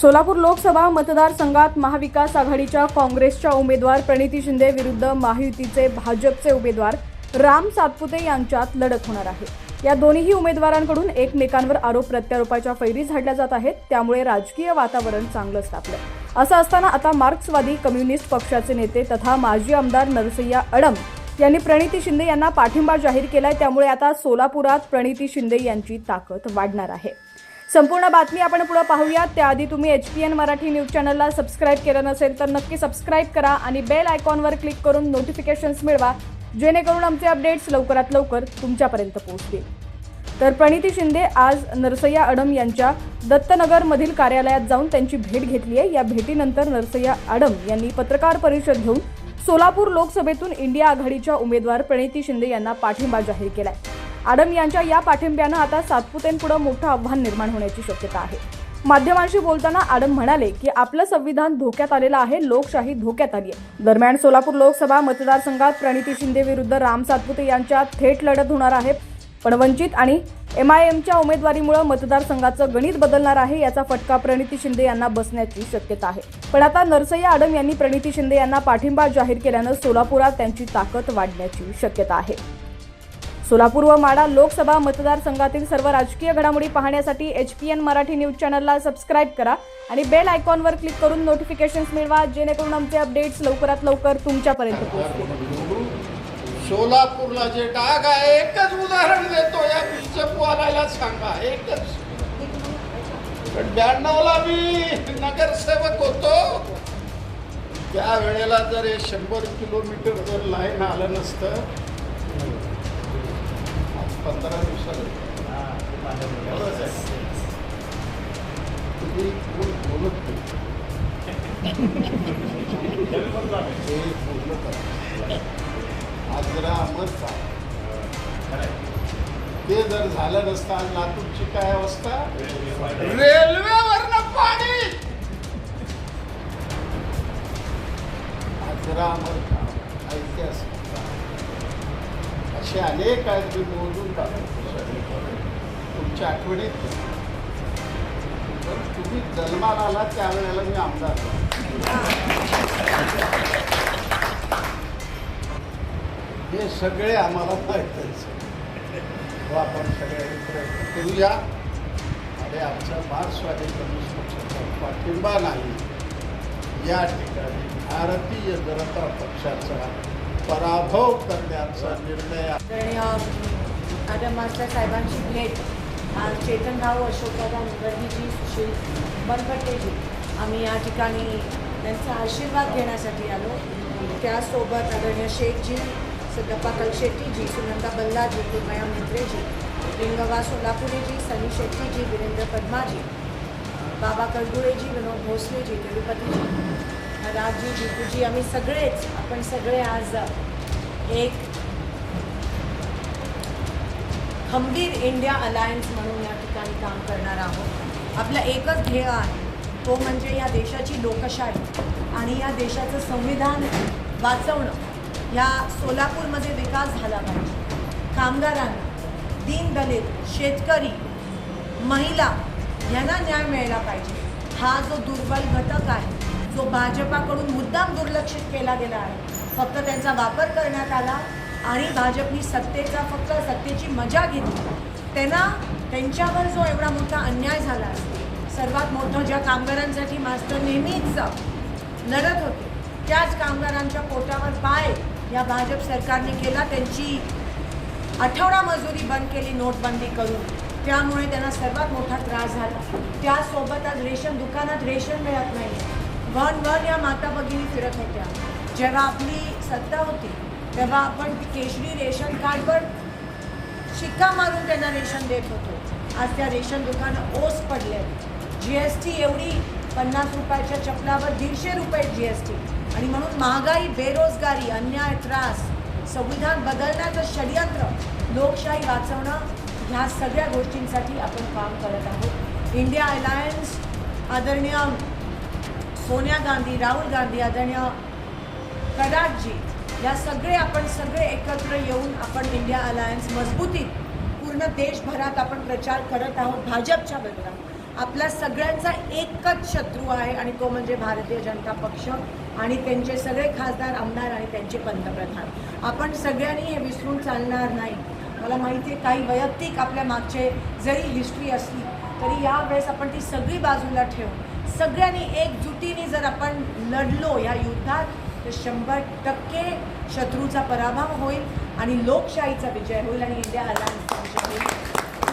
सोलापूर लोकसभा मतदारसंघात महाविकास आघाडीच्या काँग्रेसच्या उमेदवार प्रणिती शिंदे विरुद्ध महायुतीचे भाजपचे उमेदवार राम सातपुते यांच्यात लढत होणार आहे. या दोन्ही उमेदवारांकडून एकमेकांवर आरोप प्रत्यारोपाच्या फैरी झाडल्या जात आहेत. त्यामुळे राजकीय वातावरण चांगलंच तापलं असं असताना आता मार्क्सवादी कम्युनिस्ट पक्षाचे नेते तथा माजी आमदार नरसय्या अडम यांनी प्रणिती शिंदे यांना पाठिंबा जाहीर केलाय. त्यामुळे आता सोलापुरात प्रणिती शिंदे यांची ताकद वाढणार आहे. संपूर्ण बातमी आपण पुढे पाहूयात. त्याआधी तुम्ही H P N Marathi news चॅनलला सबस्क्राईब केलं नसेल तर नक्की सबस्क्राईब करा आणि बेल आयकॉनवर क्लिक करून नोटिफिकेशन्स मिळवा जेणेकरून आमचे अपडेट्स लवकरात लवकर तुमच्यापर्यंत पोहोचतील. तर प्रणिती शिंदे आज नरसय्या अडम यांच्या दत्तनगरमधील कार्यालयात जाऊन त्यांची भेट घेतली आहे. या भेटीनंतर नरसय्या अडम यांनी पत्रकार परिषद घेऊन सोलापूर लोकसभेतून इंडिया आघाडीच्या उमेदवार प्रणिती शिंदे यांना पाठिंबा जाहीर केला आहे आडम यांच्या या पाठिंब्यानं आता सातपुतेंपुढं मोठं आव्हान निर्माण होण्याची शक्यता आहे. माध्यमांशी बोलताना आडम म्हणाले की आपलं संविधान धोक्यात आलेलं आहे लोकशाही धोक्यात आली आहे दरम्यान सोलापूर लोकसभा मतदारसंघात प्रणिती शिंदे विरुद्ध राम सातपुते यांच्यात थेट लढत होणार आहे. पण वंचित आणि एम आय एमच्या उमेदवारीमुळे मतदारसंघाचं गणित बदलणार आहे याचा फटका प्रणिती शिंदे यांना बसण्याची शक्यता आहे. पण आता नरसय्या आडम यांनी प्रणिती शिंदे यांना पाठिंबा जाहीर केल्यानं सोलापुरात त्यांची ताकद वाढण्याची शक्यता आहे. सोलापूर व माडा लोकसभा मतदारसंघातील सर्व राजकीय घडामोडी पाहण्यासाठी H P N Marathi news चॅनलला सबस्क्राईब करा आणि बेल आयकॉनवर क्लिक करून नोटिफिकेशन्स मिळवा जेणेकरून आमचे अपडेट्स लवकरात लवकर तुमच्यापर्यंत पोहोचतील. सोलापूरला जे डाग आहे एकच उदाहरण देतो. या बीजप वालायला सांगा एकच. पण ब्याण्णवला मी नगरसेवक होतो. त्या वेळेला जर हे शंभर किलोमीटर जर लाईन आलं नसतं आज पंधरा दिवसात. तुम्ही कोण बोलत नाही. आज जरा ते जर झालं नसतं आज लातूरची काय अवस्था? असे अनेक आहेत मी मोजून तुमच्या आठवणीत? पण तुम्ही जन्माला आला त्यावेळेला मी आमदार हे सगळे आम्हाला माहीतच हो, आपण सगळे प्रयत्न करूया. आणि आमचा मार्क्सवादी कम्युनिस्ट पक्षाचा पाठिंबा नाही. या ठिकाणी भारतीय जनता पक्षाचा पराभव करण्याचा निर्णय आणि मास्टर साहेबांची भेट आज चेतनराव अशोकदादा मुखर्जीजी सुशील बनपट्टेजी आम्ही या ठिकाणी त्यांचा आशीर्वाद घेण्यासाठी आलो. त्यासोबत आदरणीय शेखजी सगप्पा कलशेट्टीजी सुनंदा बल्लाजी कृपया मित्रेजी लिंगवा सोलापुरेजी सनी शेट्टीजी वीरेंद्र पद्माजी बाबा करगुळेजी विनोद भोसलेजी तिरुपतीजी राजू जितूजी आम्ही सगळेच आपण सगळे आज एक खंबीर इंडिया अलायन्स म्हणून या ठिकाणी काम करणार आहोत. आपला एकच ध्येय आहे तो म्हणजे या देशाची लोकशाही आणि या देशाचं संविधान वाचवणं. या सोलापूरमध्ये विकास झाला पाहिजे. कामगारांना दीनदलित शेतकरी महिला यांना न्याय मिळाला पाहिजे. हा जो दुर्बल घटक आहे जो भाजपाकडून मुद्दाम दुर्लक्षित केला गेला आहे फक्त त्यांचा वापर करण्यात आला आणि भाजपनी सत्तेचा फक्त सत्तेची मजा घेतली. त्यांना त्यांच्यावर जो एवढा मोठा अन्याय झाला सर्वात मोठं ज्या कामगारांसाठी मास्टर नेहमीच लढत होते त्याच कामगारांच्या पोटावर पाय या भाजप सरकारने केला त्यांची आठवडा मजुरी बंद केली नोटबंदी करून. त्यामुळे त्यांना सर्वात मोठा त्रास झाला. त्यासोबत आज रेशन दुकानात रेशन मिळत नाही. वन वन या माता भगिनी फिरत होत्या. जेव्हा आपली सत्ता होती तेव्हा आपण केशरी रेशन कार्डवर शिक्का मारून त्यांना रेशन देत होतो. आज त्या रेशन दुकानं ओस पडले जी एस टी एवढी पन्नास रुपयाच्या चपलावर दीडशे रुपये जी एस टी आणि म्हणून महागाई बेरोजगारी अन्याय त्रास संविधान बदलण्याचं षडयंत्र लोकशाही वाचवणं ह्या सगळ्या गोष्टींसाठी आपण काम करत आहोत. इंडिया अलायन्स आदरणीय सोनिया गांधी राहुल गांधी आदरणीय कडाटजी या सगळे आपण सगळे एकत्र येऊन आपण इंडिया अलायन्स मजबूतीत पूर्ण देशभरात आपण प्रचार करत आहोत भाजपच्या विरोधात आपला सगळ्यांचा एकच शत्रू आहे आणि तो म्हणजे भारतीय जनता पक्ष आणि त्यांचे सगळे खासदार आमदार आणि त्यांचे पंतप्रधान. आपण सगळ्यांनी हे विसरून चालणार नाही. मला माहिती आहे काही वैयक्तिक आपल्या मागचे जरी हिस्ट्री असली तरी यावेळेस आपण ती सगळी बाजूला ठेवू सगळ्यांनी एकजुटीने जर आपण लढलो या युद्धात तर शंभर टक्के शत्रूचा पराभव होईल आणि लोकशाहीचा विजय होईल आणि इंडिया अलायन्सचा विजय होईल.